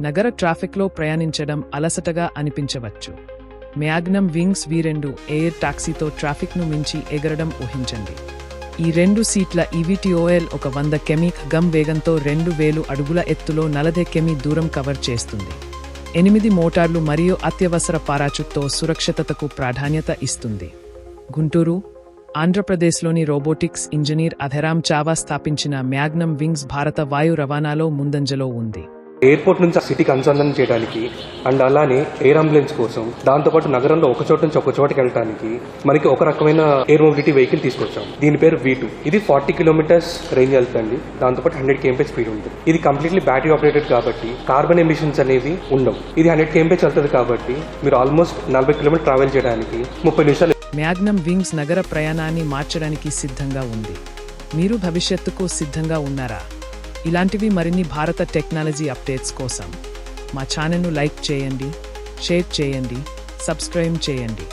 నగర ట్రాఫిక్లో ప్రయాణించడం అలసటగా అనిపించవచ్చు. మ్యాగ్నమ్ వింగ్స్ వి రెండు ఎయిర్ టాక్సీతో ట్రాఫిక్ను మించి ఎగరడం ఊహించండి. ఈ రెండు సీట్ల ఈవిటిఓఎల్ ఒక వంద కెమీ గమ్ వేగంతో రెండు వేలు అడుగుల ఎత్తులో నలభై కెమీ దూరం కవర్ చేస్తుంది. ఎనిమిది మోటార్లు మరియు అత్యవసర పారాచుట్తో సురక్షితతకు ప్రాధాన్యత ఇస్తుంది. గుంటూరు ఆంధ్రప్రదేశ్లోని రోబోటిక్స్ ఇంజనీర్ అధరామ్ చావా స్థాపించిన మ్యాగ్నమ్ వింగ్స్ భారత వాయు రవాణాలో ముందంజలో ఉంది. ఎయిర్పోర్ట్ నుంచి ఆ సిటీకి అనుసంధానం చేయడానికి అండ్ అలానే ఎయిర్ అంబులెన్స్ కోసం దాంతోపాటు నగరంలో ఒక చోట నుంచి ఒక చోటకి వెళ్ళడానికి మనకి ఒక రకమైన ఎయిర్ మొబిలిటీ వెహికల్ తీసుకొచ్చాం. దీని పేరు వీ టూ ఇది ఫార్టీ కిలోమీటర్స్ రేంజ్ వెళ్తుంది. దాంతోపాటు హండ్రెడ్ కేఎంపీ స్పీడ్ ఉంటుంది. ఇది కంప్లీట్లీ బ్యాటరీ ఆపరేటెడ్ కాబట్టి కార్బన్ ఎమిషన్స్ అనేవి ఉండవు. ఇది హండ్రెడ్ కేఎంపీస్ వెళ్తుంది కాబట్టి మీరు ఆల్మోస్ట్ నలభై కిలోమీటర్ ట్రావెల్ చేయడానికి ముప్పై నిమిషాలు మ్యాగ్నమ్ వింగ్స్ నగర ప్రయాణాన్ని మార్చడానికి సిద్ధంగా ఉంది. మీరు భవిష్యత్తుకు సిద్ధంగా ఉన్నారా? ఇలాంటివి మరిన్ని భారత టెక్నాలజీ అప్డేట్స్ కోసం మా ఛానల్ను లైక్ చేయండి షేర్ చేయండి సబ్స్క్రైబ్ చేయండి.